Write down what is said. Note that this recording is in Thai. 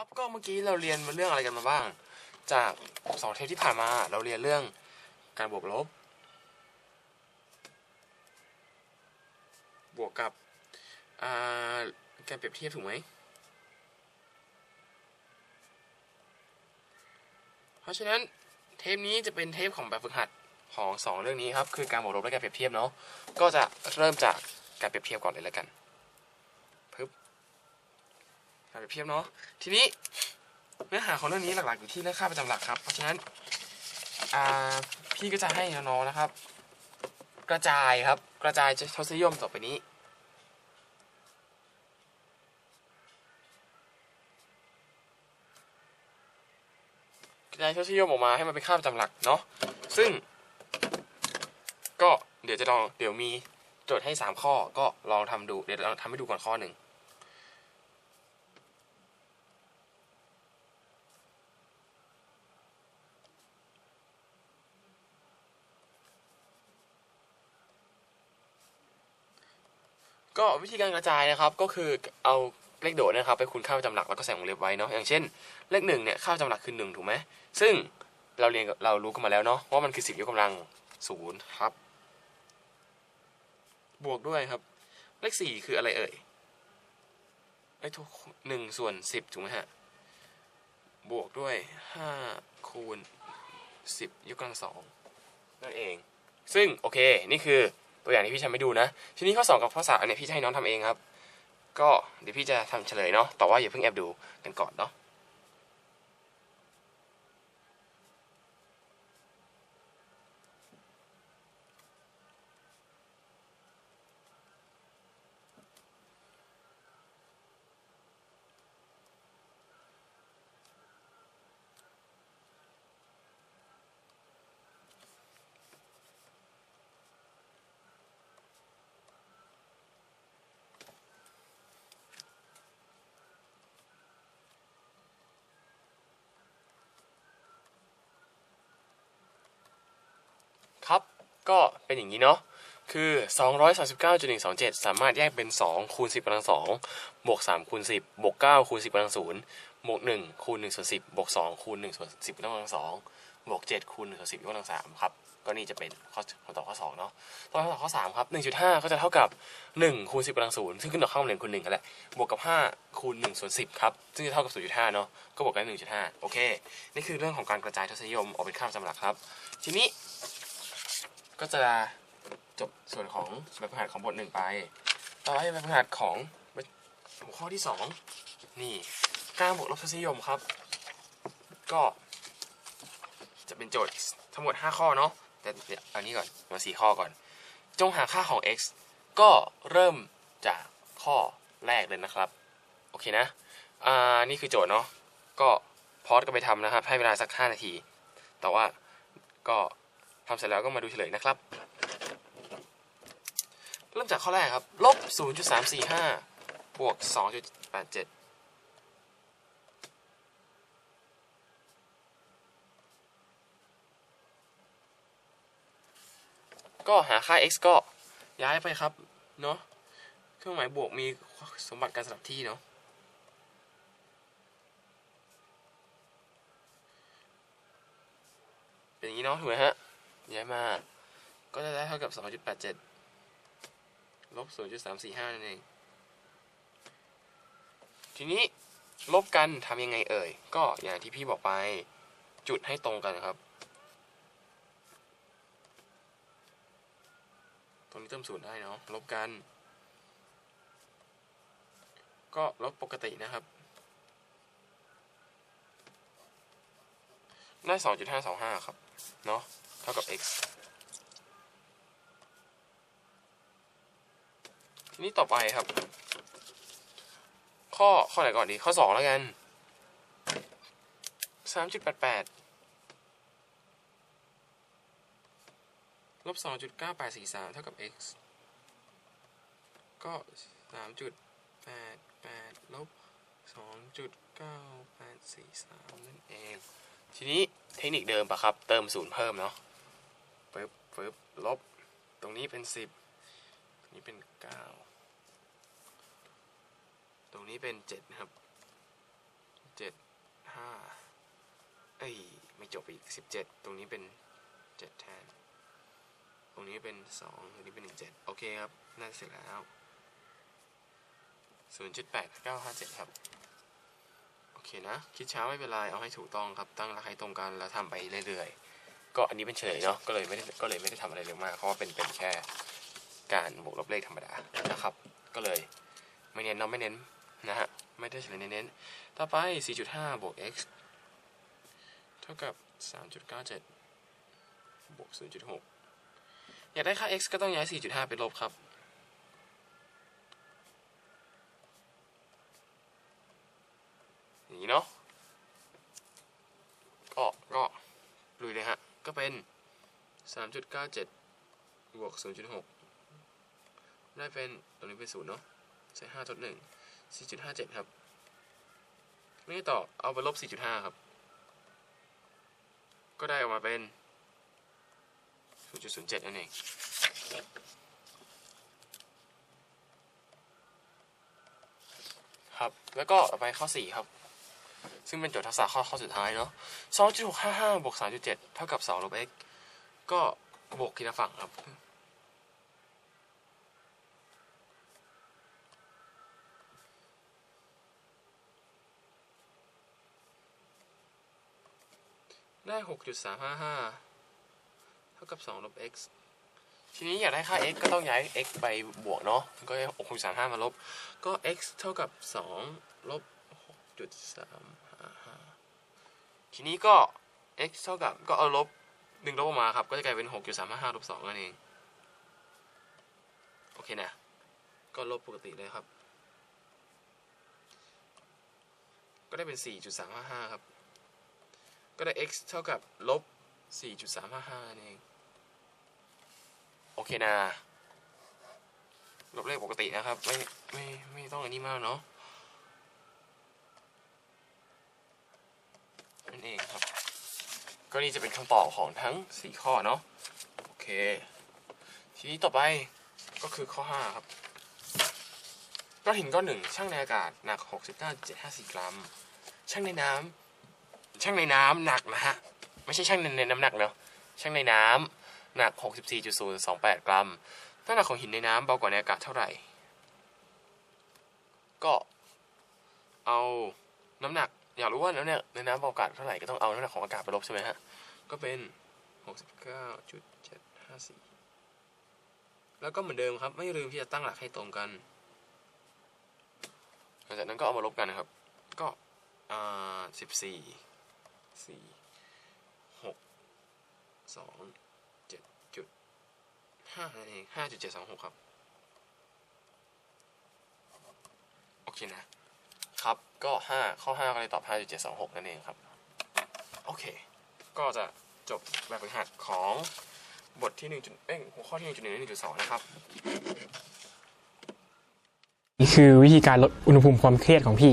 ครับก็เมื่อกี้เราเรียนเรื่องอะไรกันมาบ้าง จากสองเทปที่ผ่านมาเราเรียนเรื่องการบวกลบ บวกกับการเปรียบเทียบถูกไหมเพราะฉะนั้นเทปนี้จะเป็นเทปของแบบฝึกหัดของสองเรื่องนี้ครับ คือการบวกลบและการเปรียบเทียบเนาะก็จะเริ่มจากการเปรียบเทียบก่อนเลยแล้วกัน การเปรียบเทียบเนาะทีนี้เนื้อหาของเรื่องนี้หลักๆอยู่ที่เรื่องค่าประจำหลักครับ เพราะฉะนั้นพี่ก็จะให้น้องๆนะครับ กระจายครับ กระจายทศนิยมต่อไปนี้กระจายทศนิยมออกมาให้มันเป็นค่าประจำหลักเนาะซึ่ง ก็เดี๋ยวจะลองเดี๋ยวมีโจทย์ให้ 3 ข้อก็ลองทำดูเดี๋ยวเราทำให้ดูก่อนข้อหนึ่ง ก็วิธีการกระจายนะครับก็คือเอาเลขโดดนะครับไปคูณค่าประจำหลักแล้วก็ใส่วงเล็บไว้เนาะอย่างเช่น เลขหนึ่งเนี่ยค่าประจำหลักคือหนึ่งถูกไหมซึ่งเราเรียนเรารู้กันมาแล้วเนาะว่ามันคือสิบยกกำลังศูนย์ครับ บวกด้วยครับ เลขสี่คืออะไรเอ่ยไอ้ทุกหนึ่งส่วนสิบถูกไหมฮะบวกด้วยห้าคูณสิบยกกำลังสองนั่นเอง ซึ่งโอเคนี่คือ ตัวอย่างที่พี่ทำให้ดูนะ ทีนี้ข้อสองกับข้อสาเนี่ยพี่จะให้น้องทำเองครับ ก็เดี๋ยวพี่จะทำเฉลยเนาะแต่ว่าอย่าเพิ่งแอบดูกันก่อนเนาะ ครับ ก็เป็นอย่างนี้เนาะคือ 239.127 สามารถแยกเป็น 2 คูณ 10กำลัง2บวก 3 คูณ 10 บวก 9 คูณ 10กำลัง0บวก 1 คูณ1ส่วน10 บวก 2 คูณ1ส่วน10กำลัง2บวก 7 คูณ1ส่วน10กำลัง3ครับ ก็นี่จะเป็นข้อคำตอบข้อ 2 เนาะต่อไปข้อ 3 ครับ 1.5 ก็จะเท่ากับ 1 คูณ 10กำลัง0ซึ่งขึ้นต่อข้าง1คูณ1กันแหละ บวกกับ 5 คูณ1ส่วน10 ครับ ซึ่งจะเท่ากับ 0.5 เนาะ ก็บวกกัน 1.5 โอเค นี่คือเรื่องของการกระจายทศนิยมออกเป็นค่าประจำหลักครับ ทีนี้ ก็จะจบส่วนของแบบฝึกหัดของบทหนึ่งไป ต่อไปแบบฝึกหัดของหัวข้อที่สองนี่การบวกลบทศนิยมครับ ก็จะเป็นโจทย์ทั้งหมด 5 ข้อเนาะแต่เดี๋ยเอานี้ก่อนมาสี่ข้อก่อน จงหาค่าของ x ก็เริ่มจากข้อแรกเลยนะครับ โอเคนะอ่านี่คือโจทย์เนาะก็พอดก็ไปทำนะครับ ให้เวลาสัก 5 นาที แต่ว่าก็ ทำเสร็จแล้วก็มาดูเฉลยนะครับ เริ่มจากข้อแรกครับ ลบ 0.345 บวก 2.87ก็หาค่า x ก็ย้ายไปครับ เนาะเครื่องหมายบวกมีสมบัติการสลับที่เนาะเป็นอย่างนี้เนาะถูกไหมฮะ ย้ายมา ก็จะได้เท่ากับ 2.87 ลบ 0.345 นั่นเอง ทีนี้ลบกันทำยังไงเอ่ย ก็อย่างที่พี่บอกไป จุดให้ตรงกันครับ ตรงนี้เติมศูนย์ได้เนาะ ลบกัน ก็ลบปกตินะครับได้2.525 ครับ เนาะ ท่ากับ x ทีนี้ต่อไปครับ ข้อข้อไหนก่อนดี ข้อ2แล้วกัน3.88ลบ2.9843เท่ากับ x ก็3.88ลบ2.9843นั่นเอง ทีนี้เทคนิคเดิมปะครับ เติมศูนย์เพิ่มเนาะ ปึ๊บปึ๊บลบ ตรงนี้เป็น 10 ตรงนี้เป็น 9 ตรงนี้เป็น 7 นะครับเจ็ดห้าเอ้ย ไม่จบอีกสิบเจ็ดตรงนี้เป็นเจ็ดแทน ตรงนี้เป็นสองตรงนี้เป็นหนึ่งเจ็ดโอเคครับ น่าจะเสร็จแล้วศูนย์จุดแปดเก้าห้าเจ็ดครับ โอเคนะ คิดช้าไม่เป็นไร เอาให้ถูกต้องครับ ตั้งหลักให้ตรงกันแล้วทำไปเรื่อยๆ ก็อันนี้เป็นเฉลยเนาะก็เลยไม่ได้ก็เลยไม่ได้ทำอะไรเร็วมาก เพราะว่าเป็นเป็นแค่การบวกลบเลขธรรมดานะครับ ก็เลยไม่เน้นเนาะไม่เน้นนะฮะไม่ได้เฉลยเน้นๆต่อไป 4.5 บวก x เท่ากับ 3.97 บวก 0.6 อยากได้ค่า x ก็ต้องย้าย 4.5 ไปลบครับ อย่างนี้เนาะ ก็ ก็ลุยเลยฮะ ก็เป็น 3.97 บวก 0.6 ได้เป็นตรงนี้เป็น0เนาะใส่5ทด1 4.57 ครับนี่ต่อเอาไปลบ 4.5 ครับ ก็ได้ออกมาเป็น 0.07 นั่นเองครับ แล้วก็ต่อไปข้อ 4 ครับ ซึ่งเป็นโจทย์ทักษะข้อข้อสุดท้ายเนาะ2.655บวก3.7 เท่ากับ2ลบ x ก็ บวกทีละฝั่งครับ ได้6.355เท่ากับ2ลบ x ทีนี้อยากได้ค่า x ก็ต้องย้าย x ไปบวกเนาะ ก็ได้6.35มาลบ ก็ x เท่ากับ2ลบ6.355ทีนี้ก็ x เท่ากับก็เอาลบ ดึงลบออกมาครับ ก็จะกลายเป็น6.355ลบ2นั่นเอง โอเคนะ ก็ลบปกติเลยครับ ก็ได้เป็น4.355ครับ ก็ได้ x เท่ากับลบ4.355นั่นเอง โอเคนะ ลบเลขปกตินะครับ ไม่ไม่ไม่ต้องอันนี้มากเนาะนั่นเองครับ ก็นี่จะเป็นคำตอบของทั้ง 4 ข้อเนาะโอเค ทีนี้ต่อไปก็คือข้อ 5 ครับก้อนหินก้อนหนึ่งช่างในอากาศหนัก 69.754 กรัม ช่างในน้ำช่างในน้ำหนักนะฮะไม่ใช่ช่างในในน้ำหนักเนาะช่างในน้ำหนัก 64.028 กรัมน้ำหนักของหินในน้ำเบากว่าในอากาศเท่าไหร่ ก็เอาน้ำหนัก อยากรู้ว่าน้ำหนักในน้ำเบากว่าอากาศเท่าไหร่ก็ต้องเอาน้ำหนักของอากาศไปลบใช่ไหมฮะ ก็เป็น69.754แล้วก็เหมือนเดิมครับ ไม่ลืมที่จะตั้งหลักให้ตรงกันหลังจากนั้นก็เอามาลบกันนะครับ ก็อ่าสิบสี่สี่หกสองเจ็ดจุดห้านั่นเองห้าจุดเจ็ดสองหกครับ โอเคนะ ก็ห้าข้อห้าก็เลยตอบห้าจุดเจ็ดสองหกนั่นเองครับ โอเค ก็จะจบแบบฝึกหัดของบทที่หนึ่งจุดเอ้ยหัวข้อที่หนึ่งจุดหนึ่งหนึ่งจุดสองนะครับ นี่คือวิธีการลดอุณหภูมิความเครียดของพี่